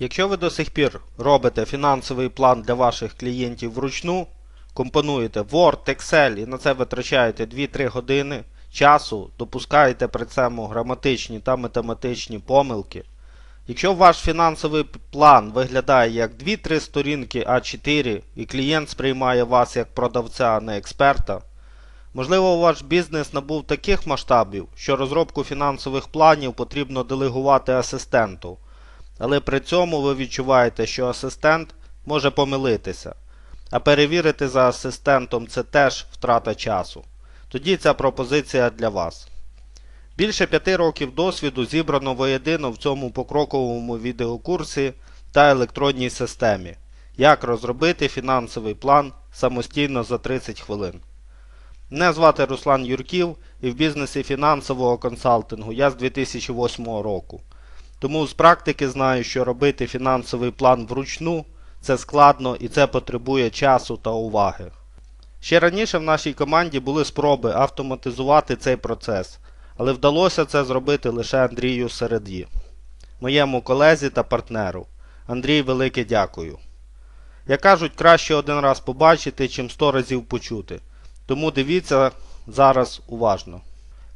Якщо ви до сих пір робите фінансовий план для ваших клієнтів вручну, компонуєте Word, Excel і на це витрачаєте 2-3 години часу, допускаєте при цьому граматичні та математичні помилки. Якщо ваш фінансовий план виглядає як 2-3 сторінки А4 і клієнт сприймає вас як продавця, а не експерта, можливо ваш бізнес набув таких масштабів, що розробку фінансових планів потрібно делегувати асистенту але при цьому ви відчуваєте, що асистент може помилитися, а перевірити за асистентом це теж втрата часу. Тоді ця пропозиція для вас. Більше п'яти років досвіду зібрано воєдино в цьому покроковому відеокурсі та електронній системі. Як розробити фінансовий план самостійно за 30 хвилин. Мене звати Руслан Юрків і в бізнесі фінансового консалтингу я з 2008 року. Тому з практики знаю, що робити фінансовий план вручну це складно і це потребує часу та уваги. Ще раніше в нашій команді були спроби автоматизувати цей процес, але вдалося це зробити лише Андрію Середі, моєму колезі та партнеру. Андрій, велике дякую. Як кажуть, краще один раз побачити, чим сто разів почути. Тому дивіться зараз уважно.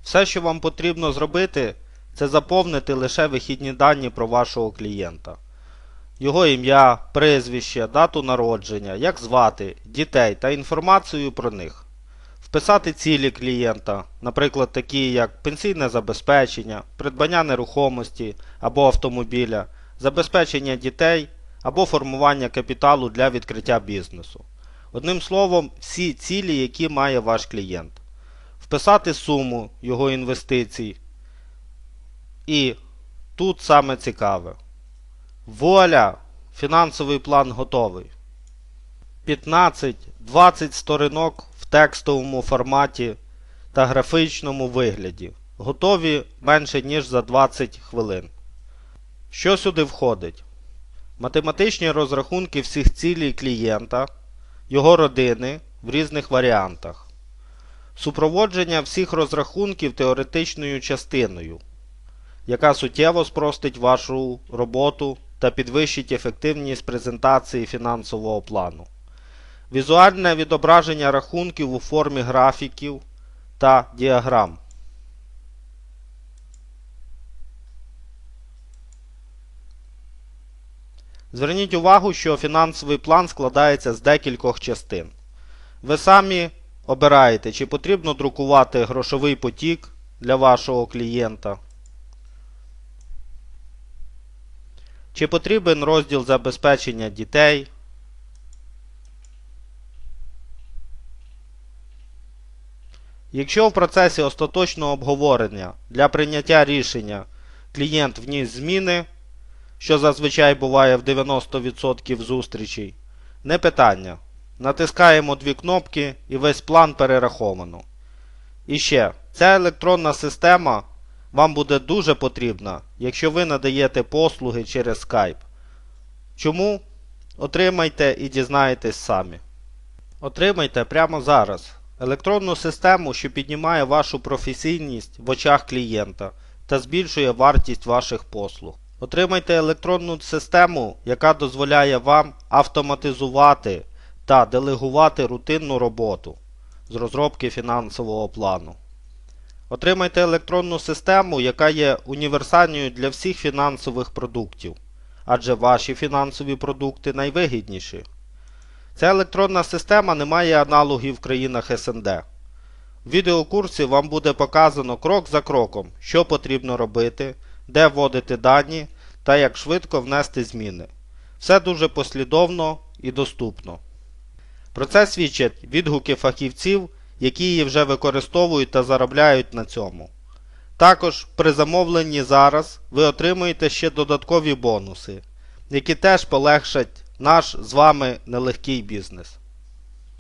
Все, що вам потрібно зробити, це заповнити лише вихідні дані про вашого клієнта. Його ім'я, прізвище, дату народження, як звати, дітей та інформацію про них. Вписати цілі клієнта, наприклад, такі як пенсійне забезпечення, придбання нерухомості або автомобіля, забезпечення дітей або формування капіталу для відкриття бізнесу. Одним словом, всі цілі, які має ваш клієнт. Вписати суму його інвестицій, і тут саме цікаве. Воля! Фінансовий план готовий. 15-20 сторінок в текстовому форматі та графічному вигляді. Готові менше ніж за 20 хвилин. Що сюди входить? Математичні розрахунки всіх цілей клієнта, його родини в різних варіантах. Супроводження всіх розрахунків теоретичною частиною яка суттєво спростить вашу роботу та підвищить ефективність презентації фінансового плану. Візуальне відображення рахунків у формі графіків та діаграм. Зверніть увагу, що фінансовий план складається з декількох частин. Ви самі обираєте, чи потрібно друкувати грошовий потік для вашого клієнта. Чи потрібен розділ забезпечення дітей? Якщо в процесі остаточного обговорення для прийняття рішення клієнт вніс зміни, що зазвичай буває в 90% зустрічей, не питання. Натискаємо дві кнопки і весь план перераховано. І ще, ця електронна система вам буде дуже потрібна, якщо ви надаєте послуги через Skype. Чому? Отримайте і дізнаєтесь самі. Отримайте прямо зараз електронну систему, що піднімає вашу професійність в очах клієнта та збільшує вартість ваших послуг. Отримайте електронну систему, яка дозволяє вам автоматизувати та делегувати рутинну роботу з розробки фінансового плану. Отримайте електронну систему, яка є універсальною для всіх фінансових продуктів, адже ваші фінансові продукти найвигідніші. Ця електронна система не має аналогів в країнах СНД. В відеокурсі вам буде показано крок за кроком, що потрібно робити, де вводити дані та як швидко внести зміни. Все дуже послідовно і доступно. Про це свідчать відгуки фахівців які її вже використовують та заробляють на цьому. Також при замовленні зараз ви отримуєте ще додаткові бонуси, які теж полегшать наш з вами нелегкий бізнес.